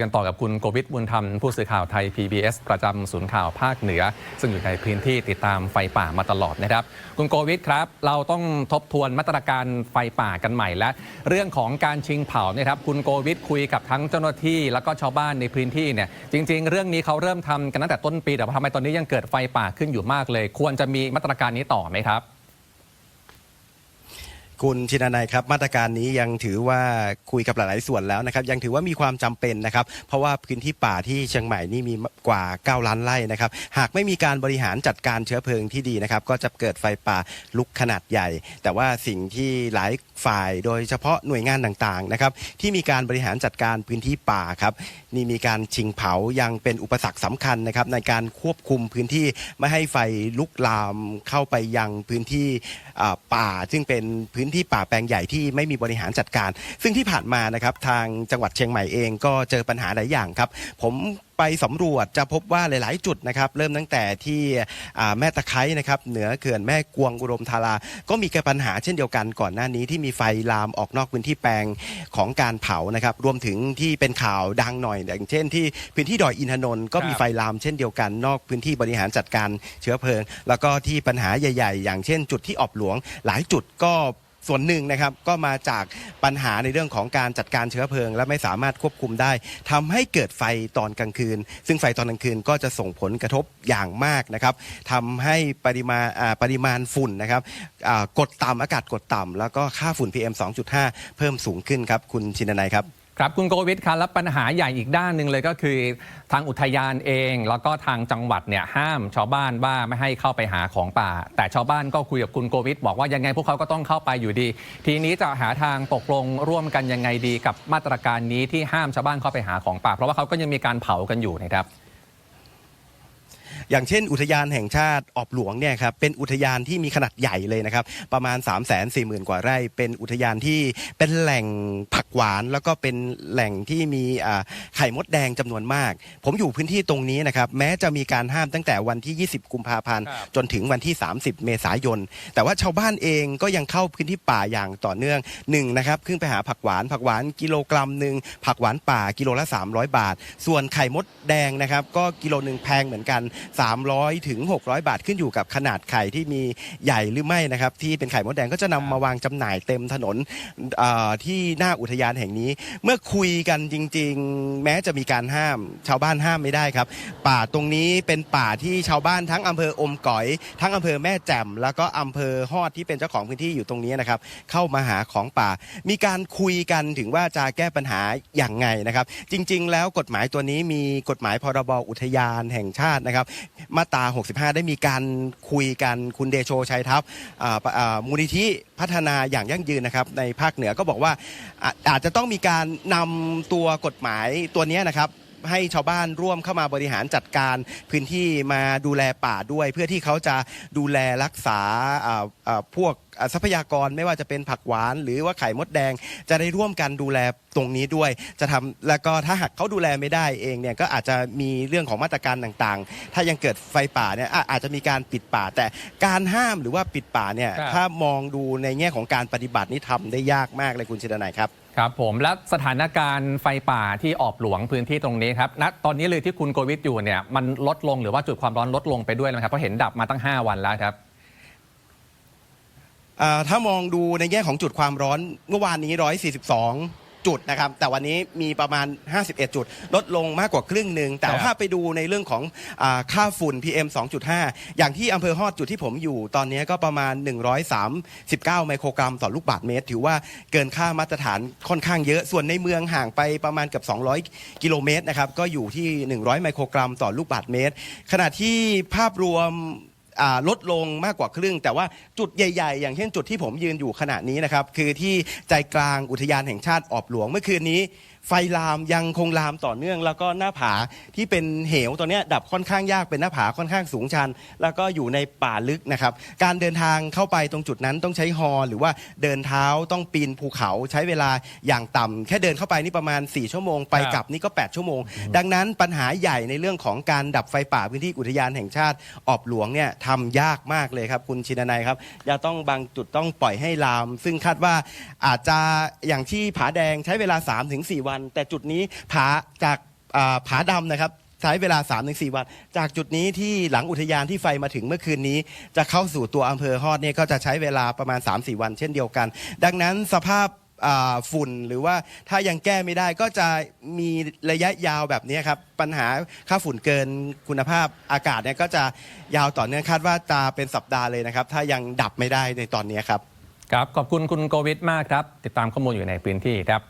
กันต่อกับคุณโกวิทบุญธรรม ผู้สื่อข่าวไทย PBS ประจำศูนย์ข่าวภาคเหนือ ซึ่งอยู่ในพื้นที่ติดตามไฟป่ามาตลอดนะครับ คุณโกวิทครับ เราต้องทบทวนมาตรการไฟป่ากันใหม่และเรื่องของการชิงเผาเนี่ยครับ คุณโกวิทคุยกับทั้งเจ้าหน้าที่ แล้วก็ชาวบ้านในพื้นที่เนี่ยจริง ๆ เรื่องนี้เขาเริ่มทำกันตั้งแต่ต้นปีแต่ว่าทำไมตอนนี้ยังเกิดไฟป่าขึ้นอยู่มากเลย ควรจะมีมาตรการนี้ต่อไหมครับ คุณชินานายครับ มาตรการนี้ยังถือว่าคุยกับหลายๆส่วนแล้วนะครับ ยังถือว่ามีความจำเป็นนะครับ เพราะว่าพื้นที่ป่าที่เชียงใหม่นี่มีกว่า 9 ล้านไร่นะครับ หากไม่มีการบริหารจัดการเชื้อเพลิงที่ดีนะครับ ก็จะเกิดไฟป่าลุกขนาดใหญ่ แต่ว่าสิ่งที่หลายฝ่ายโดยเฉพาะหน่วยงานต่างๆนะครับ ที่มีการบริหารจัดการพื้นที่ป่าครับนี่มีการชิงเผายังเป็นอุปสรรคสำคัญนะครับ ในการควบคุมพื้นที่ไม่ให้ไฟลุกลามเข้าไปยังพื้นที่ป่า ซึ่งเป็นพื้นที่ป่าแปลงใหญ่ที่ไม่มีบริหารจัดการ ซึ่งที่ผ่านมานะครับทางจังหวัดเชียงใหม่เองก็เจอปัญหาหลายอย่างครับ ผม ไปสำรวจจะพบว่าหลาย ๆ จุดนะครับ เริ่มตั้งแต่ที่อ่าแม่ตะไคร้นะครับเหนือเขื่อนแม่กวงอุดมธารา ก็มีแก่ปัญหาเช่นเดียวกันก่อนหน้านี้ที่มีไฟลามออกนอกพื้นที่แปลงของการเผานะครับ รวมถึงที่เป็นข่าวดังหน่อยอย่างเช่นที่พื้นที่ดอยอินทนนท์ก็มีครับไฟลามเช่นเดียวกันนอกพื้นที่บริหารจัดการเชื้อเพลิง แล้วก็ที่ปัญหาใหญ่ ๆ อย่างเช่น จุดที่ออบหลวง หลายจุดก็ส่วนหนึ่งนะครับก็มาจากปัญหาในเรื่องของการจัดการเชื้อเพลิง และไม่สามารถควบคุมได้ทำให้เกิดไฟตอนกลางคืนซึ่งไฟตอนกลางคืนก็จะส่งผลกระทบอย่างมากนะครับทำให้ปริมาณปริมาณฝุ่นนะครับกดต่ำอากาศกดต่ำแล้วก็ค่าฝุ่น PM 2.5 เพิ่มสูงขึ้นครับ คุณชินนายครับ ครับคุณโกวิทครับแล้วปัญหาใหญ่อีกด้านหนึ่งเลยก็คือ ทางอุทยานเอง แล้วก็ทางจังหวัดเนี่ยห้ามชาวบ้านว่าไม่ให้เข้าไปหาของป่า แต่ชาวบ้านก็คุยกับคุณโกวิทบอกว่ายังไงพวกเขาก็ต้องเข้าไปอยู่ดี ทีนี้จะหาทางตกลงร่วมกันยังไงดีกับมาตรการนี้ที่ห้ามชาวบ้านเข้าไปหาของป่า เพราะว่าเขาก็ยังมีการเผากันอยู่นะครับ อย่างเช่น อุทยานแห่งชาติออบหลวงเนี่ยครับเป็นอุทยานที่มีขนาดใหญ่เลยนะครับประมาณ 3 4 0 0 0 0 กว่าไร่ เป็นอุทยานที่เป็นแหล่งผักหวาน แล้วก็เป็นแหล่งที่มีอ่าไข่มดแดงจำนวนมาก ผมอยู่พื้นที่ตรงนี้นะครับแม้จะมีการห้ามตั้งแต่วันที่ 20 กุมภาพันธ์ครับจนถึงวันที่ 30 เมษายน แต่ว่าชาวบ้านเองก็ยังเข้าพื้นที่ป่าอย่างต่อเนื่องหนึ่งนะครับขึ้นไปหาผักหวานผักหวานกิโลกรัมหนึ่งผักหวานป่ากิโลละ 300 บาท ส่วนไข่มดแดงนะครับก็กิโลหนึ่งแพงเหมือนกัน300ถึง600 บาทขึ้นอยู่กับขนาดไข่ที่มีใหญ่หรือไม่นะครับ ที่เป็นไข่มดแดงก็จะนำมาวางจำหน่ายเต็มถนนเอ่อที่หน้าอุทยานแห่งนี้ เมื่อคุยกันจริง ๆ แม้จะมีการห้าม ชาวบ้านห้ามไม่ได้ครับ ป่าตรงนี้เป็นป่าที่ชาวบ้านทั้งอำเภออมก๋อย ทั้งอำเภอแม่แจ่มแล้วก็อำเภอฮอดที่เป็นเจ้าของพื้นที่อยู่ตรงนี้นะครับ เข้ามาหาของป่า มีการคุยกันถึงว่าจะแก้ปัญหาอย่างไงนะครับ จริง ๆ แล้วกฎหมายตัวนี้มีกฎหมายพรบอุทยานแห่งชาตินะครับมาตรา 65 ได้มีการคุยกันคุณเดโชชัยทัพมูลนิธิพัฒนาอย่างยั่งยืนนะครับในภาคเหนือก็บอกว่าอาจจะต้องมีการนำตัวกฎหมายตัวนี้นะครับให้ชาวบ้านร่วมเข้ามาบริหารจัดการพื้นที่มาดูแลป่าด้วย เพื่อที่เขาจะดูแลรักษาพวกทรัพยากรไม่ว่าจะเป็นผักหวาน หรือว่าไข่มดแดง จะได้ร่วมกันดูแลตรงนี้ด้วย จะทำแล้วก็ถ้าหากเขาดูแลไม่ได้เองเนี่ยก็อาจจะมีเรื่องของมาตรการต่างๆ ถ้ายังเกิดไฟป่าเนี่ยอะอาจจะมีการปิดป่า แต่การห้ามหรือว่าปิดป่าเนี่ยครับ ถ้ามองดูในแง่ของการปฏิบัตินี่ทำได้ยากมากเลยคุณชิดนายครับ ครับผมและสถานการณ์ไฟป่าที่ออบหลวงพื้นที่ตรงนี้ครับณตอนนี้เลยที่คุณโกวิทอยู่เนี่ยมันลดลงหรือว่าจุดความร้อนลดลงไปด้วยไหมครับเพราะเห็นดับมาตั้ง 5 วันแล้วครับอ่า ถ้ามองดูในแง่ของจุดความร้อนเมื่อวานนี้ 142 จุดนะครับ แต่วันนี้มีประมาณ 51 จุด ลดลงมากกว่าครึ่งหนึ่ง แต่ครับถ้าไปดูในเรื่องของอาค่าฝุ่น PM 2.5 อย่างที่อำเภอฮอดจุดที่ผมอยู่ ตอนนี้ก็ประมาณ 139 ไมโครกรัมต่อลูกบาศก์เมตร ถือว่าเกินค่ามาตรฐานค่อนข้างเยอะ ส่วนในเมืองห่างไปประมาณเกือบ 200 กิโลเมตรนะครับ ก็อยู่ที่ 100 ไมโครกรัมต่อลูกบาศก์เมตร ขณะที่ภาพรวม อ่าลดลงมากกว่าครึ่ง แต่ว่าจุดใหญ่ๆ อย่างเช่นจุดที่ผมยืนอยู่ขณะนี้นะครับ คือที่ใจกลางอุทยานแห่งชาติออบหลวงเมื่อคืนนี้ไฟลามยังคงลามต่อเนื่อง แล้วก็หน้าผาที่เป็นเหวตัวเนี้ยดับค่อนข้างยากเป็นหน้าผาค่อนข้างสูงชัน แล้วก็อยู่ในป่าลึกนะครับ การเดินทางเข้าไปตรงจุดนั้นต้องใช้ฮอหรือว่าเดินเท้าต้องปีนภูเขาใช้เวลาอย่างต่ำแค่เดินเข้าไปนี่ประมาณ 4 ชั่วโมง ไปครับกลับนี่ก็ 8 ชั่วโมง ดังนั้นปัญหาใหญ่ในเรื่องของการดับไฟป่าพื้นที่อุทยานแห่งชาติออบหลวงเนี่ยททำยากมากเลยครับ คุณชินนายครับจะต้องบางจุดต้องปล่อยให้ลาม ซึ่งคาดว่าอาจจะอย่างที่ผาแดงใช้เวลา 3-4 วัน แต่จุดนี้ผาจากผาดำนะครับใช้เวลา 3-4 วัน จากจุดนี้ที่หลังอุทยานที่ไฟมาถึงเมื่อคืนนี้ จะเข้าสู่ตัวอำเภอฮอดเนี่ยก็จะใช้เวลาประมาณ 3-4 วันเช่นเดียวกัน ดังนั้นสภาพ อ่าฝุ่นหรือว่าถ้ายังแก้ไม่ได้ก็จะมีระยะยาวแบบนี้ครับ ปัญหาค่าฝุ่นเกินคุณภาพอากาศเนี่ยก็จะยาวต่อเนื่องคาดว่าจะเป็นสัปดาห์เลยนะครับ ถ้ายังดับไม่ได้ในตอนนี้ครับ ครับ ขอบคุณคุณโกวิทมากครับ ติดตามข้อมูลอยู่ในพื้นที่ครับ